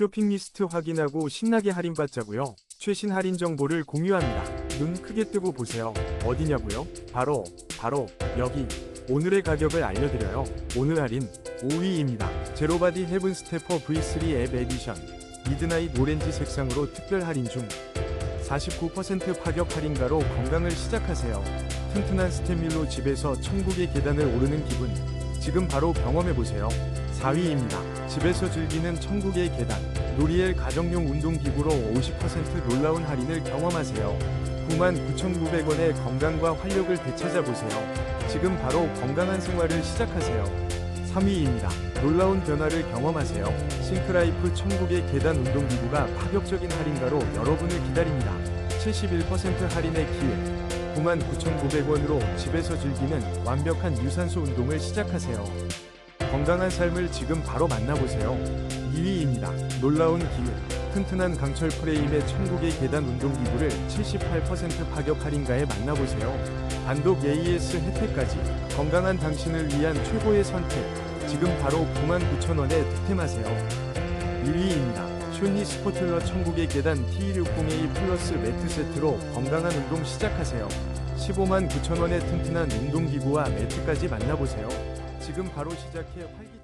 쇼핑 리스트 확인하고 신나게 할인받자고요. 최신 할인 정보를 공유합니다. 눈 크게 뜨고 보세요. 어디냐고요? 바로 바로 여기. 오늘의 가격을 알려드려요. 오늘 할인 5위입니다. 제로바디 헤븐 스테퍼 V3 앱 에디션 미드나잇 오렌지 색상으로 특별 할인 중 49% 파격 할인가로 건강을 시작하세요. 튼튼한 스테밀로 집에서 천국의 계단을 오르는 기분. 지금 바로 경험해보세요. 4위입니다. 집에서 즐기는 천국의 계단. 노리엘 가정용 운동기구로 50% 놀라운 할인을 경험하세요. 99,900원의 건강과 활력을 되찾아보세요. 지금 바로 건강한 생활을 시작하세요. 3위입니다. 놀라운 변화를 경험하세요. 싱크라이프 천국의 계단 운동기구가 파격적인 할인가로 여러분을 기다립니다. 71% 할인의 기회. 99,900원으로 집에서 즐기는 완벽한 유산소 운동을 시작하세요. 건강한 삶을 지금 바로 만나보세요. 2위입니다. 놀라운 기회. 튼튼한 강철 프레임의 천국의 계단 운동기구를 78% 파격 할인가에 만나보세요. 단독 AES 혜택까지 건강한 당신을 위한 최고의 선택. 지금 바로 99,000원에 득템하세요. 1위입니다. 쇼니 스포틀러 천국의 계단 T160A 플러스 매트 세트로 건강한 운동 시작하세요. 15만 9천원의 튼튼한 운동기구와 매트까지 만나보세요. 지금 바로 시작해 활기